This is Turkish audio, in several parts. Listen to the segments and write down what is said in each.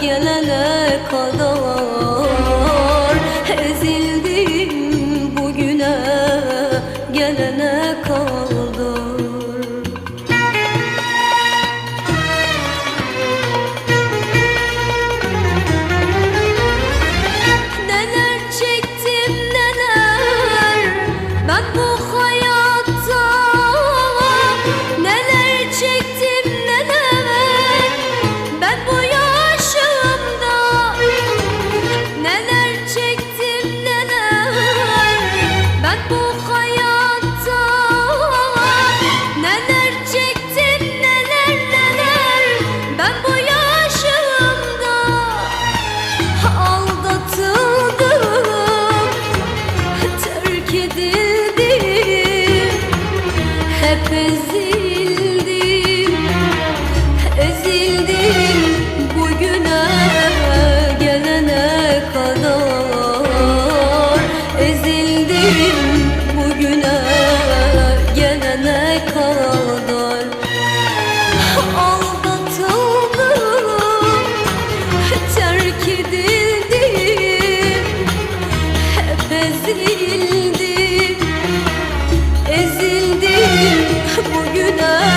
gelene kadar. gelene kadar. Ezildim bugüne gelene kadar. Aldatıldım, terk edildim. Hep ezildim, ezildim bugüne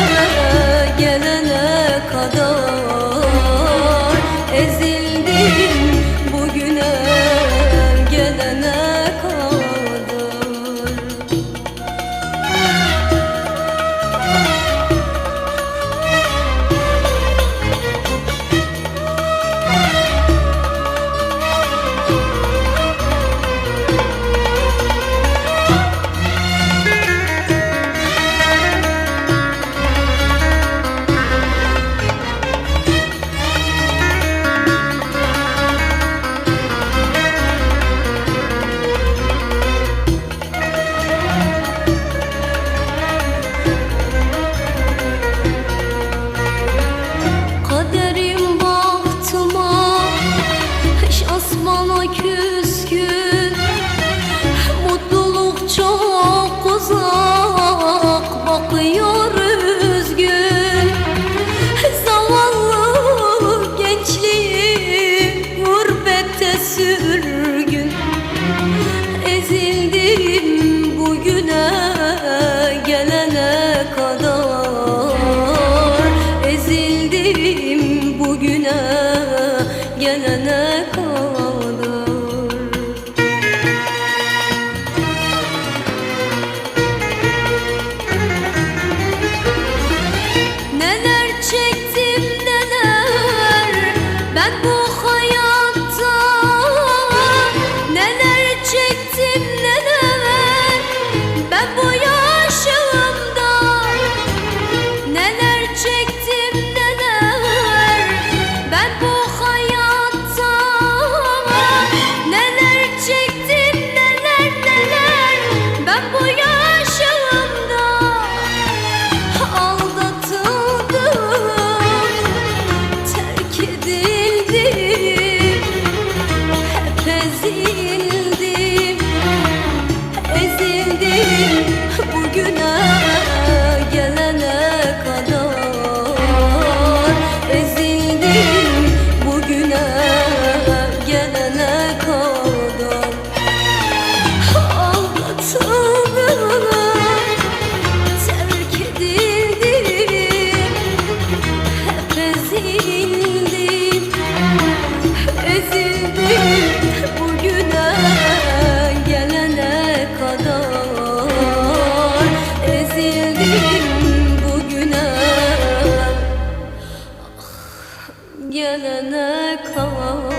yanına kal.